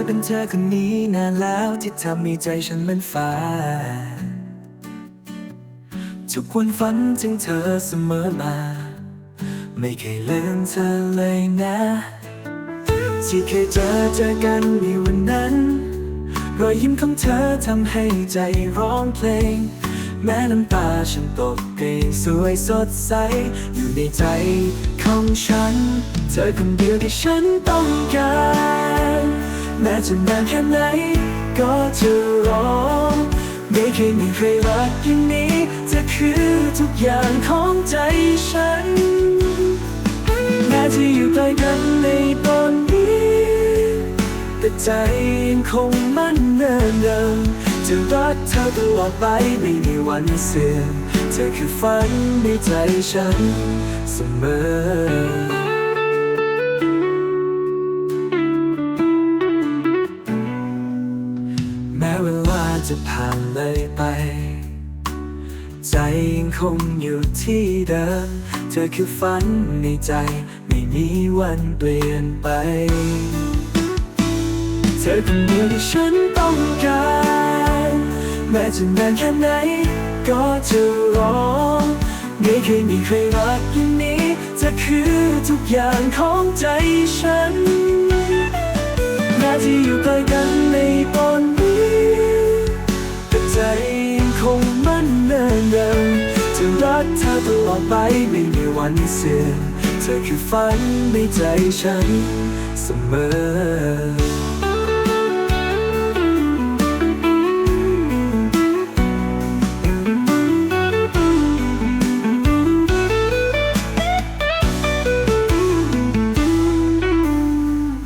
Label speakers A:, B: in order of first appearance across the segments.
A: เธอคนนี้นานแล้วที่ทำให้ใจฉันมันฟ้าทุกวันฝันถึงเธอเสมอมา ไม่เคยลืมเธอเลยนะ ที่เคยเจอเจอกันในวันนั้น รอยยิ้มของเธอทำให้ใจร้องเพลง แม้น้ำตาฉันตกเกงสวยสดใส อยู่ในใจของฉัน เธอคนเดียวที่ฉันต้องการ แม้จะนานแค่ไหน ก็จะรอ ไม่เคยมีใครรักอย่างนี้เธอคือทุกอย่างของใจฉัน แม้จะอยู่ไกล้กันในตอนนี้ แต่ใจยังคงมั่นเนิ่นเดิมจะรักเธอตลอดไปไม่มีวันเสื่อมเธอคือฝันในใจฉันเสมอ จะผ่านเลยไป ใจยังคงอยู่ที่เดิม เธอคือฝันในใจ ไม่มีวันเปลี่ยนไป เธอคนเดียวที่ฉันต้องการ แม้จะนานแค่ไหน ก็จะรอไม่เคยมีใครรักอย่างนี้เธอคือทุกอย่างของใจฉันแม้ที่อยู่ไกล กเธอตลอดไปไม่มีวันเสื่อมเธอคือฝันในใจฉันเสมอ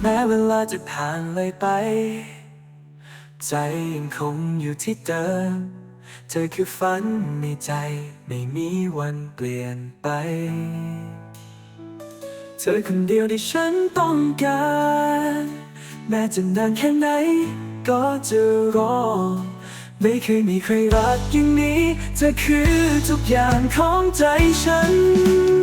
A: แม้เวลาจะผ่านเลยไป ใจยังคงอยู่ที่เดิม เธอคือฝันในใจไม่มีวันเปลี่ยนไป เธอคนเดียวที่ฉันต้องการ แม้จะนานแค่ไหนก็จะรอ ไม่เคยมีใครรักอย่างนี้ เธอคือทุกอย่างของใจฉัน